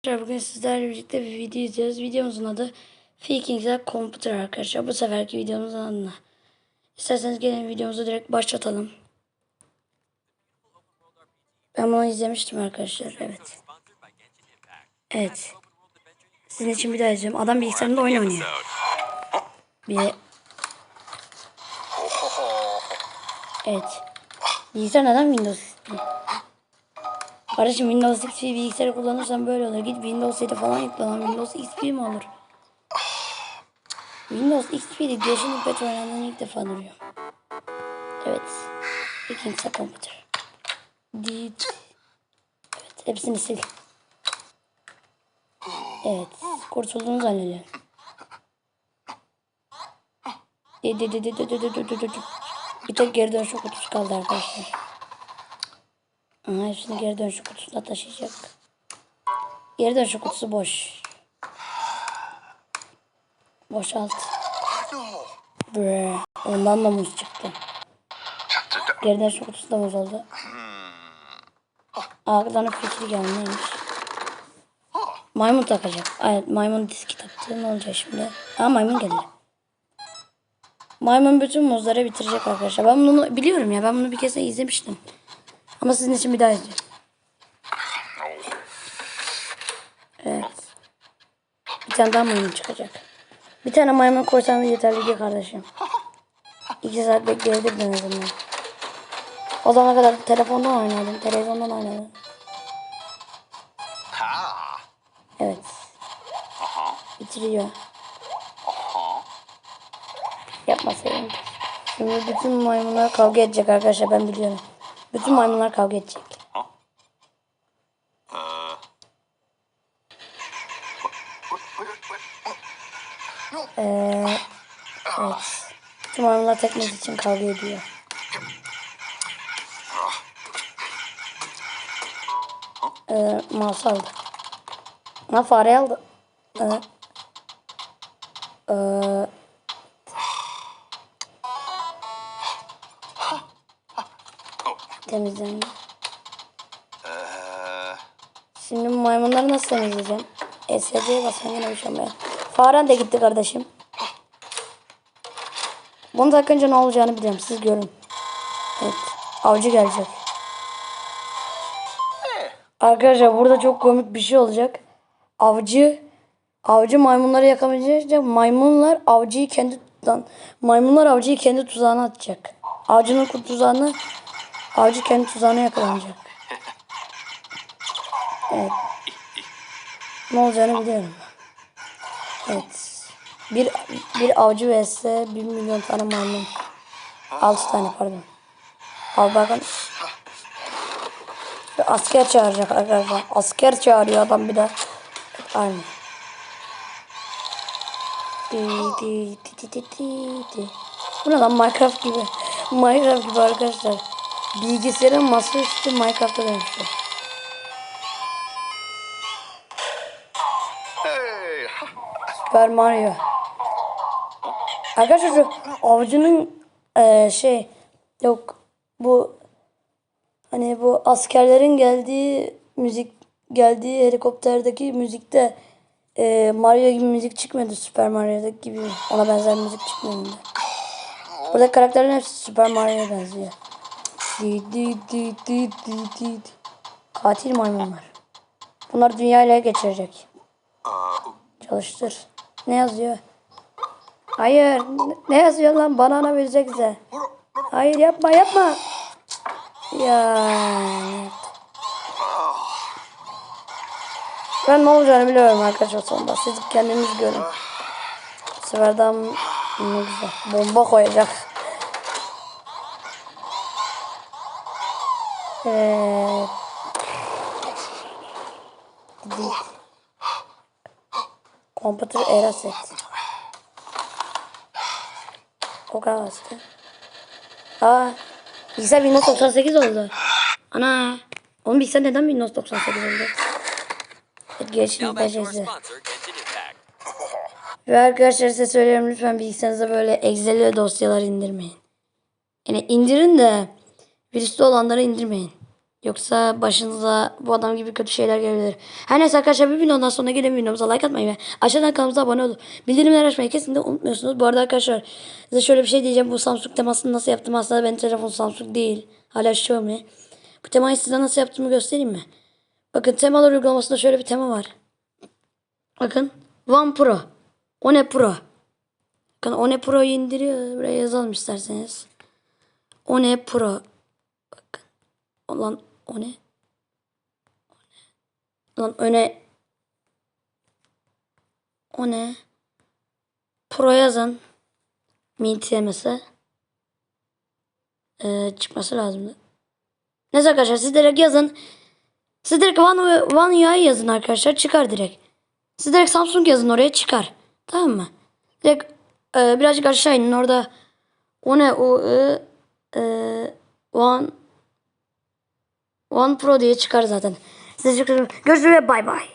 Arkadaşlar bugün sizlerle birlikte bir video izliyoruz. Videomuzun adı Viking'ler Computer arkadaşlar. Bu seferki videomuzun adına. İsterseniz gelin videomuzu direkt başlatalım. Ben bunu izlemiştim arkadaşlar. Evet. Evet. Sizin için bir daha izliyorum. Adam bilgisayarında oyun oynuyor. Bir... Evet. Bilgisayar neden Windows? Kardeşim Windows XP bilgisayarı kullanırsan böyle olur. Git Windows 7 falan yükle lan. Windows XP mi olur? Windows XP'de girişimli petrol oynandığını ilk defa duruyor. Evet. İkincisi computer. Did. Evet. Hepsini sil. Evet. Kurtulduğunu zannediyorum. Bir tek geri dönüşü kutusu kaldı arkadaşlar. Aha, hepsini geri dönüşüm kutusuna taşıyacak. Geri dönüşüm kutusu boş. Boşalt. Bre. Ondan da muz çıktı. Geri dönüşüm kutusu da muz oldu. Arkadan fikri geldi neymiş? Maymun takacak. Evet maymun diski taktı. Ne olacak şimdi? Ha maymun geldi. Maymun bütün muzları bitirecek arkadaşlar. Ben bunu biliyorum ya. Ben bunu bir kez izlemiştim. Ama sizin için bir daha izliyorum. Evet. Bir tane daha maymun çıkacak. Bir tane maymun koysam yeterli ki kardeşim. İki saat bekleyebilirdin en azından. O zamana kadar telefondan oynadım. Televizyondan oynadım. Evet. Bitiriyor. Yapmasaydım. Şimdi bütün maymunlar kavga edecek arkadaşlar ben biliyorum. Bütün maymunlar kavga edecek. Ee, evet. Bütün maymunlar teknesi için kavga ediyor. Ee, mouse aldı. Ha fare aldı. Ee, ee, temizlendi. Şimdi bu maymunları nasıl temizleyeceğim? SC'ye basıyorum yine olmuyor. Faren de gitti kardeşim. Bunu takınca ne olacağını biliyorum. Siz görün. Evet. Avcı gelecek. Arkadaşlar burada çok komik bir şey olacak. Avcı avcı maymunları yakalayacak. Maymunlar avcıyı kendi lan, maymunlar avcıyı kendi tuzağına atacak. Avcının kurt tuzağını avcı kendi tuzağına yakalanacak. Evet. Ne olacağını biliyorum. Evet. Bir, bir avcı vs bir milyon tane maymun. Altı tane pardon. Al bakın. Bir asker çağıracak arkadaşlar. Asker çağırıyor adam bir de. Aynı. Di di di di di di di. Bu ne lan Minecraft gibi. Minecraft gibi arkadaşlar. Bilgisayarın masaüstü Minecraft'a dönüştü. Hey, Super Mario. Arkadaşlar şu avcının eee, şey yok bu hani bu askerlerin geldiği müzik geldiği helikopterdeki müzikte eee, Mario gibi müzik çıkmıyordu Super Mario'daki gibi ona benzer müzik çıkmıyordu. Burada karakterlerin hepsi Super Mario'ya benziyor. Di di di di di di. Katil maymunlar. Bunlar dünyayla geçirecek. Çalıştır. Ne yazıyor? Hayır. ne- yazıyor lan? Banana verecekse. Hayır yapma yapma. Ya. Ben ne olacağını biliyorum arkadaşlar sonunda. Siz kendiniz görün. Bu sefer daha. Bomba koyacak. Değil. Computer error set. O kadar bastı. Aa, bilgisayar Windows 98 oldu. Ana. Oğlum bilgisayar neden Windows 98 oldu? Evet, geçin Impact. Ve arkadaşlar size söylüyorum lütfen bilgisayarınıza böyle Excel'e dosyalar indirmeyin. Yani indirin de virüslü olanları indirmeyin. Yoksa başınıza bu adam gibi kötü şeyler gelebilir. Her neyse arkadaşlar bir videodan sonra gelen videomuza like atmayı ve aşağıdan kanalımıza abone olup bildirimleri açmayı kesinlikle unutmuyorsunuz. Bu arada arkadaşlar size şöyle bir şey diyeceğim. Bu Samsung temasını nasıl yaptım aslında benim telefon Samsung değil. Hala Xiaomi. Bu temayı size nasıl yaptığımı göstereyim mi? Bakın temalar uygulamasında şöyle bir tema var. Bakın One Pro. O ne Pro? Bakın o ne Pro'yu indiriyor. Buraya yazalım isterseniz. O ne Pro. Lan o ne? O ne? Lan öne. O ne? Pro yazın. Mint yemese. Ee, çıkması lazımdı. Neyse arkadaşlar siz direkt yazın. Siz direkt One, One UI yazın arkadaşlar. Çıkar direkt. Siz direkt Samsung yazın oraya çıkar. Tamam mı? Direkt e, birazcık aşağı inin orada. O ne o e, e, One One Pro diye çıkar zaten. Size çok görüşürüz ve bay bay.